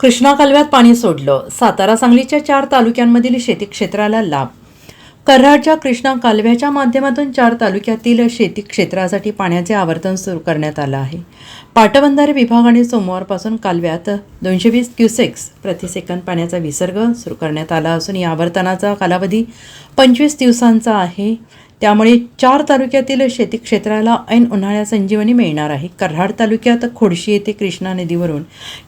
कृष्णा कालव्यात पाणी सोडलं. सातारा सांगलीच्या चार तालुक्यांमधील शेती क्षेत्राला लाभ कराडच्या कृष्णा कालव्याच्या माध्यमातून चार तालुक्यातील शेती क्षेत्रासाठी पाण्याचे आवर्तन सुरू करण्यात आलं आहे. पाटबंधारे विभागाने सोमवारपासून कालव्यात दोनशे वीस क्युसेक्स प्रतिसेकंद पाण्याचा विसर्ग सुरू करण्यात आला असून या आवर्तनाचा कालावधी पंचवीस दिवसांचा आहे. त्यामुळे चार तालुक्यातील शेती क्षेत्राला ऐन उन्हाळ्या संजीवनी मिळणार आहे. कर्हाड तालुक्यात खोडशी येथे कृष्णा नदीवरून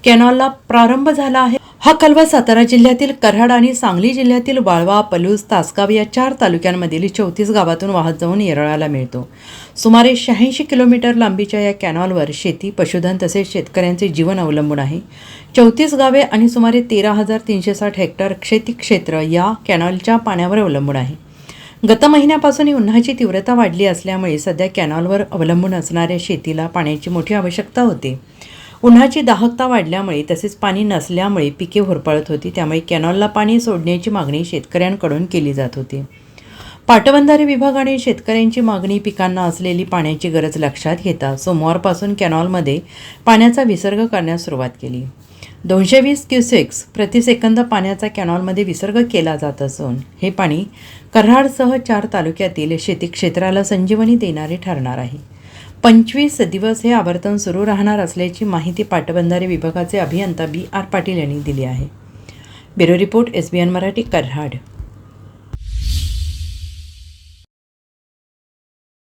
कॅनॉलला प्रारंभ झाला आहे. हा कलवा सातारा जिल्ह्यातील कराड आणि सांगली जिल्ह्यातील वाळवा पलूस तासगाव या चार तालुक्यांमधील चौतीस गावातून वाहत जाऊन येरळाला मिळतो. सुमारे शहाऐंशी किलोमीटर लांबीच्या या कॅनॉलवर शेती पशुधन तसेच शेतकऱ्यांचे जीवन अवलंबून आहे. चौतीस गावे आणि सुमारे तेरा हजार तीनशे साठ हेक्टर शेती क्षेत्र या कॅनॉलच्या पाण्यावर अवलंबून आहे. गत महिन्यापासून उन्हाची तीव्रता वाढली असल्यामुळे सध्या कॅनॉलवर अवलंबून असणाऱ्या शेतीला पाण्याची मोठी आवश्यकता होती. उन्हाची दाहकता वाढल्यामुळे तसेच पाणी नसल्यामुळे पिके होरपळत होती त्यामुळे कॅनॉलला पाणी सोडण्याची मागणी शेतकऱ्यांकडून केली जात होती. पाटबंधारे विभागाने शेतकऱ्यांची मागणी पिकांना असलेली पाण्याची गरज लक्षात घेता सोमवारपासून कॅनॉलमध्ये पाण्याचा विसर्ग करण्यास सुरुवात केली. दोनशे वीस क्युसेक्स प्रतिसेकंद पाण्याचा कॅनॉलमध्ये विसर्ग केला जात असून हे पाणी कराडसह चार तालुक्यातील शेती क्षेत्राला संजीवनी देणारे ठरणार आहे. पंचवीस दिवस हे आवर्तन सुरू राहणार असल्याची माहिती पाटबंधारे विभागाचे अभियंता बी आर पाटील यांनी दिली आहे. Bureau report S B N Marathi Karad